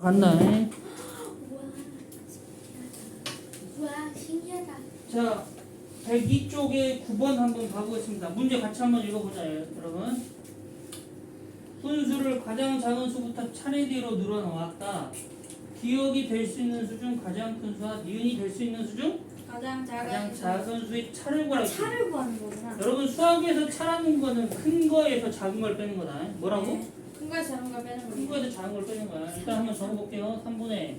간다. 우와 신기하다. 자, 102쪽에 9번 한번 가보겠습니다. 문제 같이 한번 읽어보자, 여러분. 분수를 가장 작은 수부터 차례대로 늘어놓았다. 기억이 될 수 있는 수 중 가장 큰 수와 니은이 될 수 있는 수 중 가장 가장 작은 작은 수의 차를 구하라. 차를 구하는 거구나. 여러분 수학에서 차라는 거는 큰 거에서 작은 걸 빼는 거다. 뭐라고? 네. 큰 거에서 작은 거 빼는 큰 거. 거에서 작은 걸 빼는 거야. 일단 한번 적어볼게요. 3분의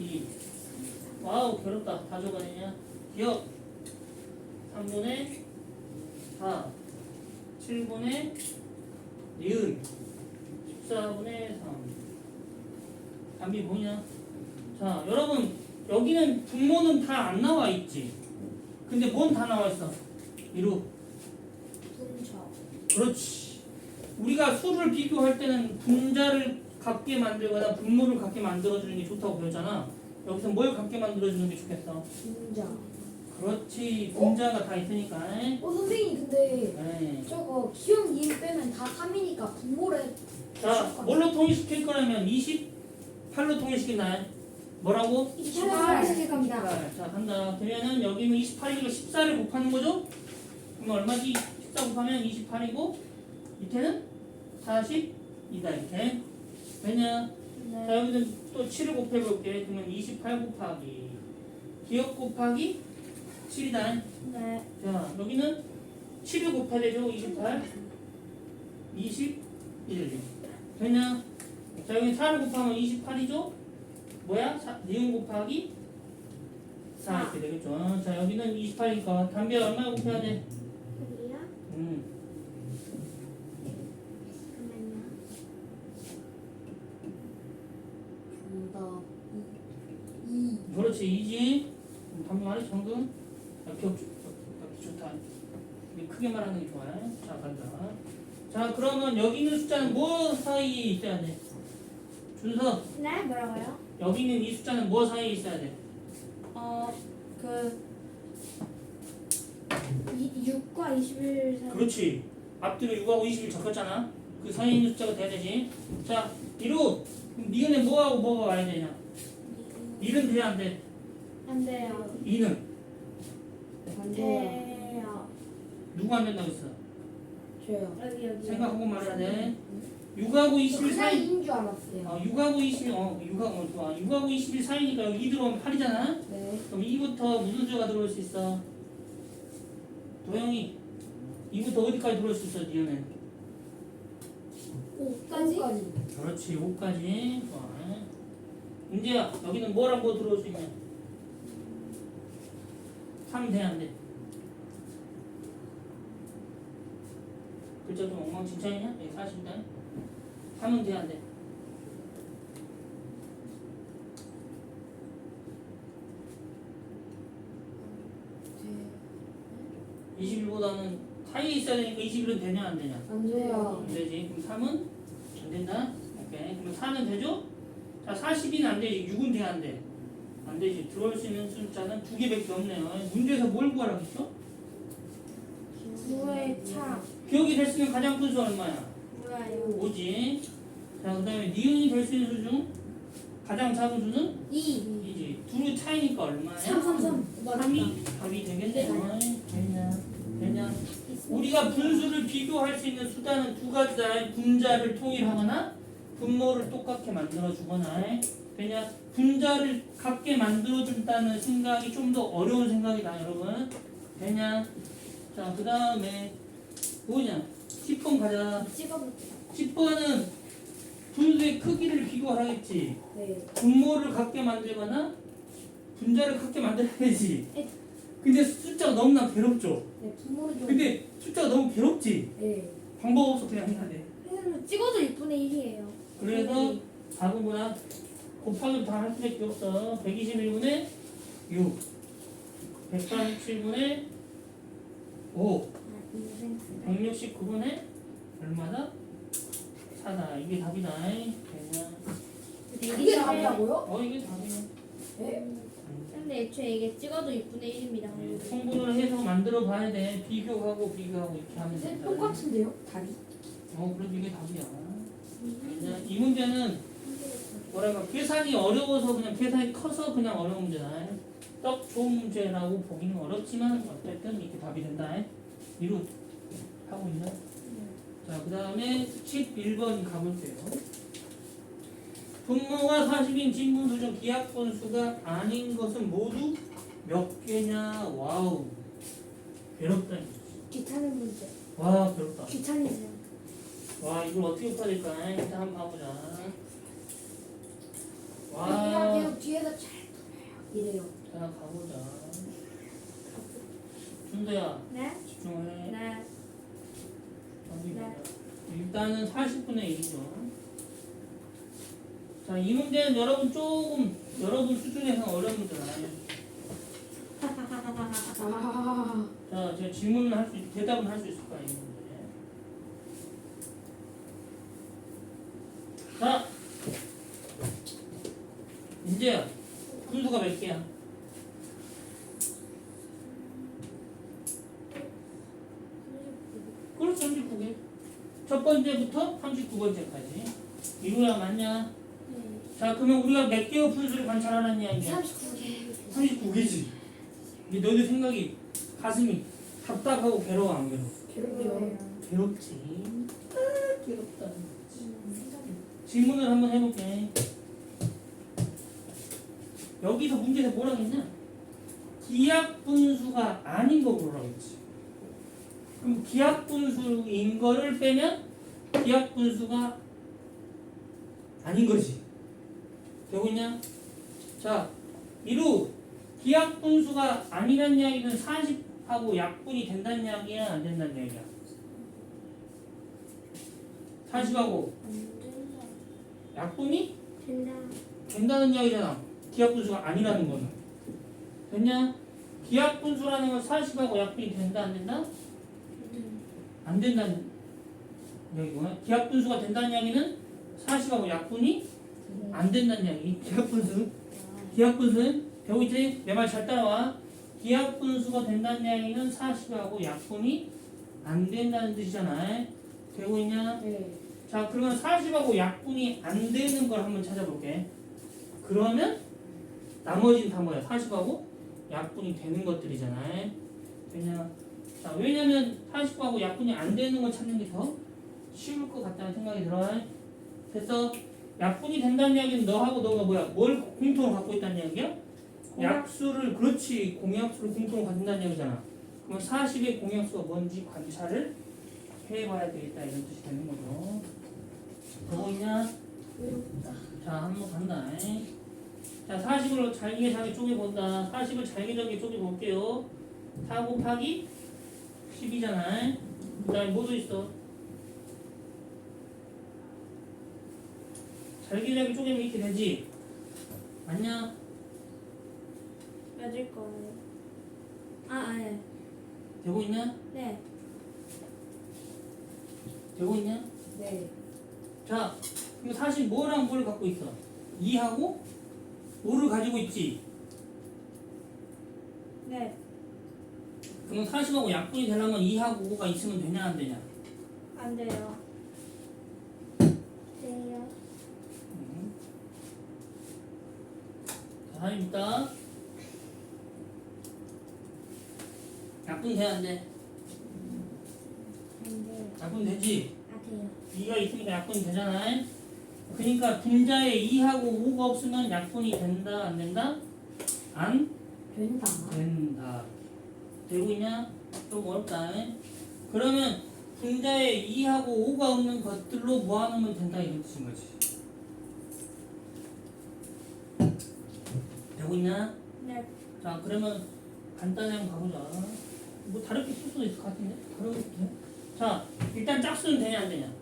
2. 와우, 괴롭다. 다 적어내냐? 기억. 3분의 4. 7분의 니은. 14분의 3. 답이 뭐냐? 자, 여러분, 여기는 분모는 다 안 나와 있지. 근데 뭔 다 나와 있어? 이루. 분처. 그렇지. 우리가 수를 비교할 때는 분자를 같게 만들거나 분모를 같게 만들어주는 게 좋다고 배웠잖아. 여기서 뭘 같게 만들어주는 게 좋겠어? 진짜. 그렇지. 분자가 다 있으니까. 어 선생님 근데 네. 저거 기억 이음 빼면 다 3이니까 분모를 자, 뭘로 통일시킬 거라면 28로 통일시킨다. 뭐라고? 28을 시킬 겁니다. 28. 자, 간다. 그러면은 여기는 28이고 14를 곱하는 거죠? 그럼 얼마지? 14 곱하면 28이고 밑에는 42다 이렇게. 자 네. 여기는 또 7을 곱해볼게. 그러면 28 곱하기 기억 곱하기 7이다. 네. 자 여기는 7을 곱해야 되죠. 28 21 되냐? 자 여기 4를 곱하면 28이죠. 뭐야? 4, 니은 곱하기 4 이렇게 되겠죠. 자 여기는 28이니까 담배 얼마 곱해야 돼? 그래요? 음. 잠깐만요. 정답 2. 그렇지 2지. 담배 말이 정금. 좋, 아, 좋다. 크게 말하는 게 좋아요. 자 간다. 자 그러면 여기 있는 숫자는 뭐 사이에 있어야 돼? 준서 네 뭐라고요? 여기 있는 이 숫자는 뭐 사이에 있어야 돼? 어 그 6과 21 사이. 그렇지. 앞뒤로 6하고 20을 적혔잖아. 그 사이에 있는 숫자가 돼야 되지. 자 이루 니은에 뭐하고 뭐가 와야 되냐? 1은 돼야 안 돼? 안 돼요. 2는 안 돼요. 돼요. 누가 안 된다고 했어? 저요. 여기 여기. 생각하고 말해야 돼. 6하고 21 그냥 사이 2인 줄 알았어요. 어, 6하고 21, 어, 6하고, 어, 좋아. 6하고 21 사이니까 여기 2 들어오면 8이잖아? 네. 그럼 2부터 무슨 수가 들어올 수 있어? 도영이. 2부터 어디까지 들어올 수 있어? 5까지? 5까지. 그렇지, 5까지. 좋아. 문제야, 여기는 뭐랑 뭐 들어올 수 있냐? 3 돼, 안 돼? 글자 좀 엉망진창이냐? 여기 40다. 3은 돼, 안 돼? 네. 21보다는 사이에 있어야 되니까 21은 되냐, 안 되냐? 안 돼요. 안 되지. 그럼 3은 안 된다. 오케이. 그럼 4는 되죠? 자, 42는 안 되지. 6은 돼야 안 돼. 안 되지. 들어올 수 있는 숫자는 두 개밖에 없네요. 문제에서 뭘 구하라고 했어? 9의 차. 기억이 될 수 있는 가장 큰 수 얼마야? 5지. 자, 그 다음에 니은이 될 수 있는 수 중 가장 작은 수는 2. 2지. 둘이 차이니까 얼마야? 3, 3, 3. 3이 답이 되겠네요. 되냐? 되냐? 우리가 분수를 비교할 수 있는 수단은 두 가지다. 분자를 통일하거나 분모를 똑같게 만들어 주거나. 왜냐? 분자를 같게 만들어 준다는 생각이 좀 더 어려운 생각이다, 여러분. 되냐? 자, 그 다음에 뭐냐? 10번 가자. 찍어볼게요. 10번은 분수의 크기를 비교하겠지. 네. 분모를 같게 만들거나 분자를 같게 만들어야지. 에. 근데 숫자가 너무나 괴롭죠. 네. 분모를 좀. 근데 숫자가 너무 괴롭지. 네. 방법 없어 그냥 해야 돼. 선생님 찍어도 6분의 1이에요. 그래서 답은 뭐야? 곱하기 다할 수밖에 없어. 121분의 6, 137분의 5, 169분의 얼마다? 4다. 이게 답이다. 됐냐? 이게 답이라고요? 어 이게 답이야. 네. 근데 애초에 이게 찍어도 6분의 1입니다. 성분을 해서 만들어 봐야 돼. 비교하고 비교하고 이렇게 하면 네, 된다. 똑같은데요? 답이? 어, 그래도 이게 답이야. 이 문제는 뭐랄까 계산이 어려워서 그냥 계산이 커서 그냥 어려운 문제다. 떡 좋은 문제라고 보기는 어렵지만 어쨌든 이렇게 답이 된다. 이루 하고 있나? 자, 그 다음에 11번 가볼게요. 분모가 40인 진분수 중 기하분수가 아닌 것은 모두 몇 개냐? 와우. 괴롭다. 귀찮은 문제. 와, 괴롭다. 귀찮으세요. 와, 이걸 어떻게 될까? 일단 한번 봐보자. 와, 그냥 뒤에서 잘 이래요. 자, 가보자. 준대야, 네? 집중해. 네. 어디 네. 보자. 일단은 40분의 1이죠. 자, 이 문제는 여러분 조금, 여러분 수준에서 어려운 문제다. 아, 자, 제가 질문을 할 수, 대답은 할 수 있을까, 이 문제. 자, 이제야, 분수가 몇 개야? 그렇죠, 39개. 첫 번째부터 39번째까지. 이루야 맞냐? 네. 자, 그러면 우리가 몇 개의 분수를 관찰하느냐, 이게? 39개. 39개지. 이 너희들 생각이 가슴이 답답하고 괴로워 안 괴로워? 괴롭죠. 괴롭지. 아, 괴롭다. 질문을 한번 해볼게. 여기서 문제에서 뭐라고 했냐? 기하 분수가 아닌 거 보라고 했지. 그럼 기하 분수인 거를 빼면 기하 분수가 아닌 거지. 되고 있냐? 자, 이루 기하 분수가 아니란 이야기는 40하고 약분이 된다는 이야기야, 안 된다는 이야기야? 40하고 약분이 된다. 된다는 이야기잖아. 기하 분수가 아니라는 거는. 됐냐? 기하 분수라는 건 40하고 약분이 된다, 안 된다? 안 된다는 이야기구나. 기하 분수가 된다는 이야기는 40하고 약분이 안 된다는 이야기. 기하 분수. 기하 분수는 배우 있지? 내 말 잘 따라와. 기하 분수가 된다는 이야기는 40하고 약분이 안 된다는 뜻이잖아. 되고 있냐? 네. 자, 그러면 40하고 약분이 안 되는 걸 한번 찾아볼게. 그러면 나머지는 다 뭐야? 40하고 약분이 되는 것들이잖아. 되냐? 자, 왜냐면 40하고 약분이 안 되는 걸 찾는 게 더 쉬울 것 같다는 생각이 들어. 됐어? 약분이 된다는 이야기는 너하고 너가 뭐야? 뭘 공통으로 갖고 있다는 이야기야? 약수를 그렇지 공약수를 공통으로 갖는다는 이야기잖아. 그럼 40의 공약수가 뭔지 관찰을 해봐야 되겠다 이런 뜻이 되는 거죠. 보고 있냐? 자, 한번 간다. 자, 40을 잘게 잘게 쪼개본다. 40을 잘게 잘게 쪼개볼게요. 4 곱하기 10이잖아. 그 다음에 뭐도 있어? 잘게 잘게 쪼개면 이렇게 되지? 맞냐? 맞을 거예요. 아, 네. 되고 있냐? 네. 되고 있냐? 네. 자, 그럼 사실 뭐랑 뭘 갖고 있어? 2하고 5를 가지고 있지. 네. 그럼 40하고 약분이 되려면 2하고 5가 있으면 되냐 안 되냐? 안 돼요. 돼요. 음. 자, 하입니다. 약분 돼야 안 돼? 안 돼요. 약분 되지? 아, 돼요. 2가 있으니까 약분이 되잖아. 그러니까 분자에 2하고 5가 없으면 약분이 된다 안 된다? 안 된다. 된다. 되고 있냐? 좀 어렵다. 그러면 분자에 2하고 5가 없는 것들로 모아놓으면 된다 이런 뜻인 거지. 되고 있냐? 네. 자 그러면 간단히 한번 가보자. 뭐 다르게 쓸 수도 있을 것 같은데? 다르게 돼? 자 일단 짝수는 되냐 안 되냐?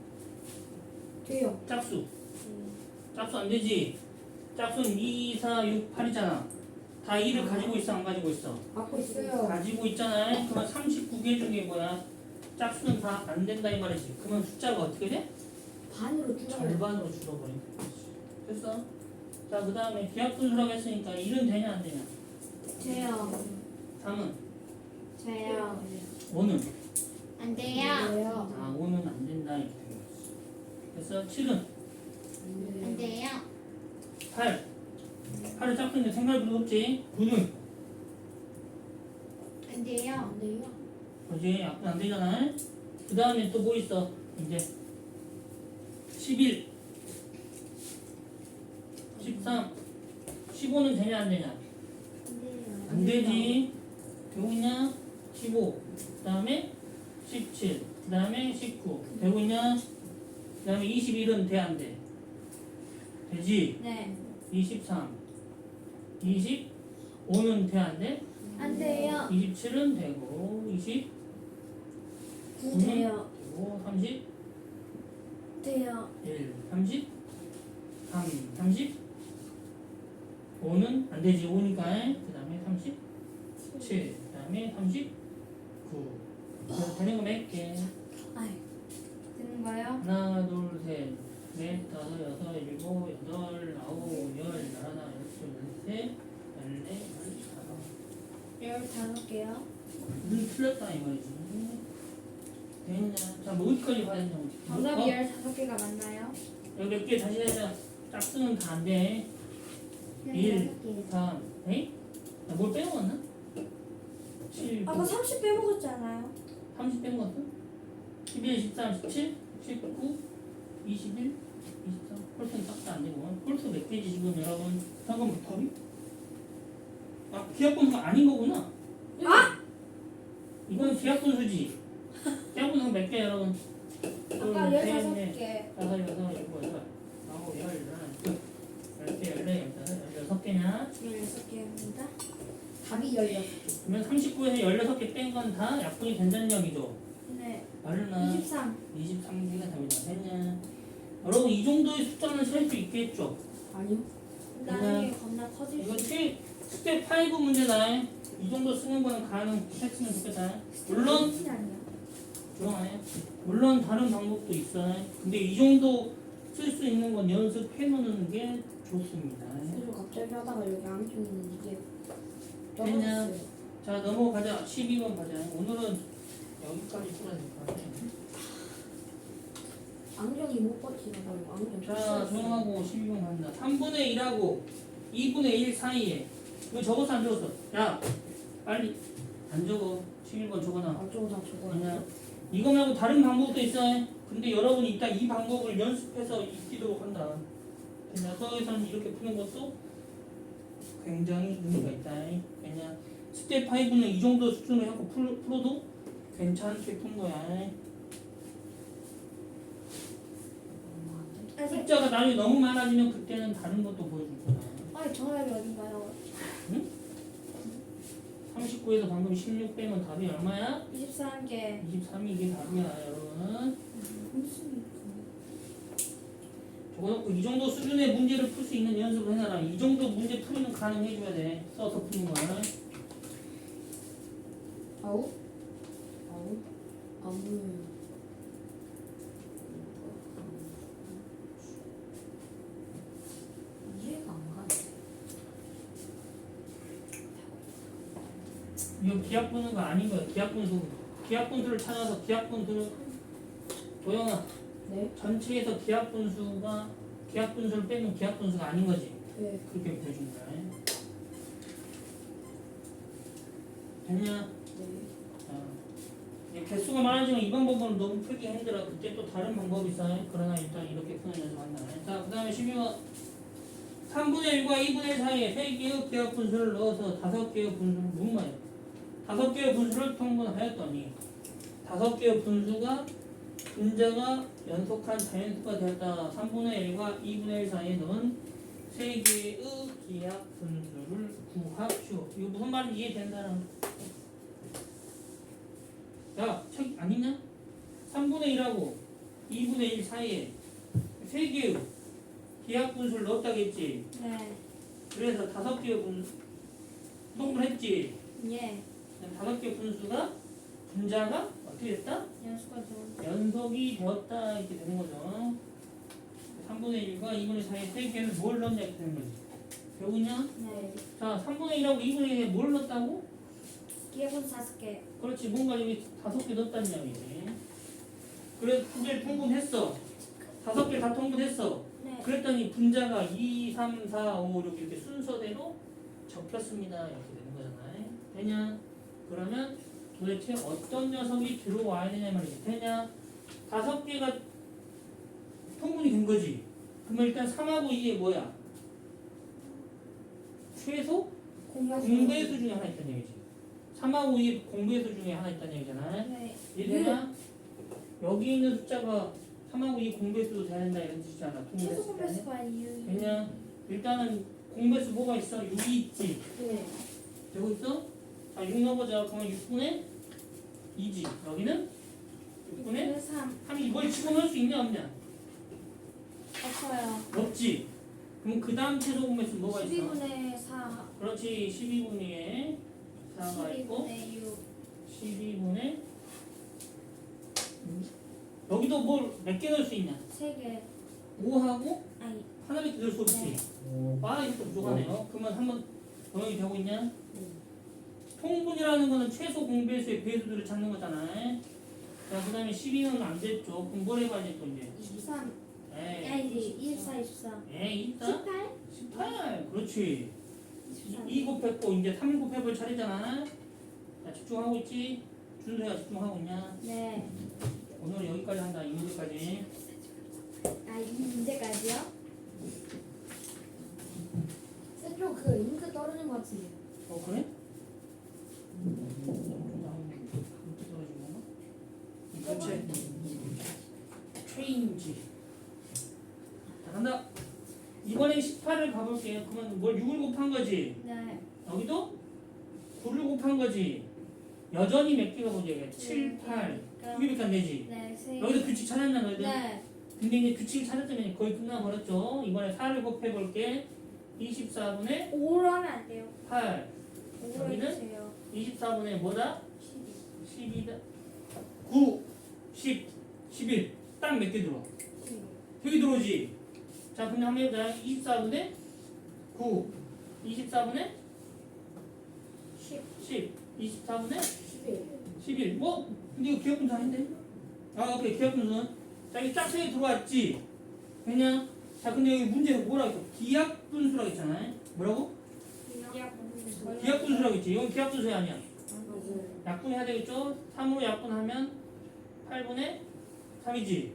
돼요. 짝수. 짝수 안 되지? 짝수는 2, 4, 6, 8이잖아. 다 2를 가지고 있어 안 가지고 있어? 갖고 있어요. 가지고 있잖아요. 그러면 39개 중에 뭐야? 짝수는 다 안 된다 이 말이지. 그러면 숫자가 어떻게 돼? 반으로 줄어요. 절반으로 줄어버린 거지. 됐어? 자, 그 다음에 기하분수라고 했으니까 1은 되냐 안 되냐? 돼요. 3은? 돼요. 5는? 안 돼요. 돼요. 아, 5는 안 된다 이렇게 된 거지. 됐어? 7은? 안 돼요. 8 8을 짝꿍인데 생각보다 없지. 9는 안 돼요. 안 돼요. 그지? 앞은 안 되잖아. 그 다음에 또 뭐 있어? 이제 11 13 15는 되냐 안 되냐? 안 돼요. 안 되지. 되고 있냐? 15 그 다음에 17 그 다음에 19 되고 있냐? 그 다음에 21은 돼 안 돼? 되지 네. 23 25는 돼 안 돼? 안 돼요. 27은 되고 20구 돼요. 되고 30 돼요. 1, 30, 3, 30, 5는 안 되지 5니까 그 다음에 37, 그 다음에 39 그래서 되는 거몇 개? 아이. 되는가요? 하나, 둘, 셋, 넷, 다섯, 여섯, 일곱, 여덟, 아홉, 열, 열하나, 열둘, 열셋, 열넷, 열다섯 열 다섯 개요. 눈 틀렸다 이거지 됐냐? 자, 뭐 어디까지 봐야 되냐 정답이 어? 열다섯 개가 맞나요? 여기 몇개 다시 하자 짝수는 다 안 돼. 일. 열다섯 개. 3, 에이? 나뭘 빼먹었나? 7, 9, 아까 30 빼먹었잖아요. 30 빼먹었어? 11, 13, 17, 19, 21, 23 홀수는 딱도 안 되고 홀수 몇 개지 지금 여러분 잠깐만 답이? 아 기하분수가 아닌 거구나 아! 이건 기하분수지 기하분수가 몇개 여러분? 아까 둘, 셋, 열다섯 넷, 개. 다섯, 여섯, 일곱, 여덟, 아홉, 열, 열하나, 열개, 열네, 열다섯, 열여섯 개냐? 열여섯 개입니다. 답이 열렸어. 그러면 39에서 16개 뺀 건 다 약분이 된다는 얘기죠. 네. 얼마? 23. 23개가 답이다. 됐냐? 여러분 이 정도의 숫자는 셀 수 있겠죠? 아니요. 나중에 겁나 커질 이거 수 티, 스텝 5 문제다. 이 정도 쓰는 거는 가능 했으면 좋겠다. 물론? 조용하네. 물론 다른 방법도 있어. 근데 이 정도 쓸 수 있는 건 연습해 놓는 게 좋습니다. 그래서 갑자기 하다가 여기 안쪽 있는 이게? 떨어졌어요. 자 넘어가자. 12번 가자. 오늘은 여기까지 풀어야 될것 같아. 안경이 못 버티더라고. 안경 자. 조용하고 12번 간다. 3분의 1하고 2분의 1 사이에 이거 적었어 안 적었어? 야, 빨리 안 적어. 11번 적어놔. 안쪽으로 다. 아니야. 이거 말고 다른 방법도 있어. 근데 여러분이 이따 이 방법을 연습해서 익히도록 한다. 그냥 서에서는 이렇게 푸는 것도 굉장히 의미가 있다. 그냥 스텝 5는 이 정도 수준을 하고 풀- 풀어도 괜찮게 푼 거야. 아니, 숫자가 나중에 너무 많아지면 그때는 다른 것도 보여줄 거야. 아니 정답이 어딘가요? 39에서 방금 16 빼면 답이 얼마야? 23개. 23이 이게 답이야, 여러분. 적어놓고 이 정도 수준의 문제를 풀 수 있는 연습을 해놔라. 이 정도 문제 풀이는 가능해줘야 돼. 써서 푸는 거야. 아홉? 아홉. 이해가 안 가네. 이거 기압 분수가 아닌 거야. 기압 분수. 기압 분수를 찾아서 기압 분수를 도영아 네? 전체에서 기압 분수가 기압 분수를 빼면 기압 분수가 아닌 거지. 네. 그렇게 보여준 거야. 됐냐? 개수가 많아지면 이 방법은 너무 풀기 힘들어. 그때 또 다른 방법이 있어. 그러나 일단 이렇게 푸는 연습 한다. 자, 그 다음에 12번. 3분의 1과 2분의 1 사이에 3개의 기하 분수를 넣어서 5개의 분수를 묻어요. 5개의 분수를 통분하였더니 5개의 분수가 분자가 연속한 자연수가 되었다. 3분의 1과 2분의 1 사이에 넣은 3개의 기하 분수를 구합시오. 이거 무슨 말인지 이해된다. 야, 책안 있냐? 3분의 1하고 2분의 1 사이에 3개의 기하 분수를 넣었다겠지. 네. 그래서 5개의 분 통분했지. 예. 다섯 개 분수가 분자가 어떻게 됐다? 연수가 좋은. 연속이 되었다 이렇게 되는 거죠. 3분의 1과 2분의 1 사이에 세 개를 뭘 넣냐 이렇게 되는 거지. 배우냐? 네. 자, 3분의 1하고 2분의 1에 뭘 넣었다고? 기억은 다섯 개. 그렇지, 뭔가 여기 다섯 개 넣었다는 이야기지. 그래, 두 개를 통분했어. 다섯 개 다 통분했어. 네. 그랬더니 분자가 2, 3, 4, 5, 6 이렇게 순서대로 적혔습니다. 이렇게 되는 거잖아요. 되냐? 그러면 도대체 어떤 녀석이 들어와야 되냐 말이지. 되냐? 다섯 개가 통분이 된 거지. 그러면 일단 3하고 2에 뭐야? 최소 공배수 중에 하나 있다는 얘기지. 3하고 2에 공배수 중에 하나 있다는 얘기잖아. 네. 이해되냐? 여기 있는 숫자가 3하고 2 공배수도 돼야 된다 이런 뜻이잖아. 최소. 공배수가 이유. 되냐? 일단은 공배수 뭐가 있어? 6이 있지. 네. 되고 있어? 자, 6 넣어보자. 그러면 6분의 2지. 여기는 6분의 3 3이 이걸 집어넣을 수 있냐 없냐? 없어요. 없지. 그럼 그 다음 최소 공배수 뭐가 있어? 12분의 4. 그렇지. 12분의 4가 있고 12분의 6. 12분의 여기도 뭘 몇 개 넣을 수 있냐? 3개. 5하고 아니. 하나밖에 넣을 수 없지. 아 이것도 부족하네요. 그러면 한번 도형이 되고 있냐? 통분이라는 거는 최소 공배수의 배수들을 찾는 거잖아. 자, 그 다음에 12는 안 됐죠. 그럼 뭘 해봐야 돼, 또 이제? 23. 에이, 아니지. 24, 24. 에이, 있다? 18? 18. 그렇지. 24. 2 곱했고, 이제 3 곱해볼 차례잖아. 자, 집중하고 있지? 준서야 집중하고 있냐? 네. 오늘 여기까지 한다, 이 문제까지. 아, 이 문제까지요? 쌤좀 그 잉크 떨어진 것 같은데. 어, 그래? 떨어진 건가? 전체 체인지 자 간다 이번에 18을 가볼게요 그러면 뭘 6을 곱한 거지 네. 여기도 9를 곱한 거지 여전히 몇 개가 이게 7, 8 두 개밖에 안 되지 네. 세. 여기도 규칙 찾았나 너희들? 네. 근데 이제 규칙을 찾았더니 거의 끝나버렸죠 이번에 4를 곱해볼게 24분의 5로 하면 안 돼요. 8 5로 여기는? 해주세요. 24분의 뭐다? 12. 12다 9 10 11 딱 몇 개 들어와? 12. 여기 들어오지 자 그럼 한번 해보자 24분의 9 24분의 10. 10 24분의 11. 11 뭐? 근데 이거 기억 분수 아닌데? 아 오케이 기억 분수 자 이게 짝퉁에 들어왔지 그냥 자 근데 여기 문제 뭐라고 했어? 기약 분수라고 했잖아 뭐라고? 기약 분수라고 했지 이건 기약 분수 아니야. 약분해야 되겠죠? 3으로 약분하면 8분의 3이지.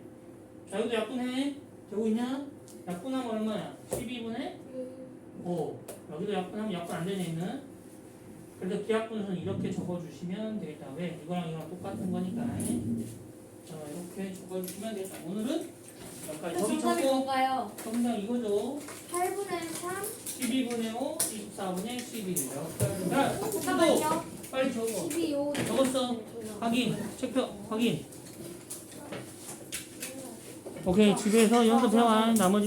자, 여기도 약분해. 되고 있냐? 약분하면 얼마야? 12분의 5. 여기도 약분하면 약분 안 되네, 있는. 그래서 기약분수는 이렇게 적어주시면 되겠다. 왜? 이거랑 이거랑 똑같은 거니까. 자, 이렇게 적어주시면 되겠다. 오늘은 여기까지. 저기 정답이 적고, 뭔가요? 정답 이거죠. 8분의 3? 12분의 5, 24분의 11. 여기까지. 자, 수도 잠깐만요. 빨리 적어. 12, 5. 적었어. 확인. 체크. 확인. 오케이 집에서 연습해와 나머지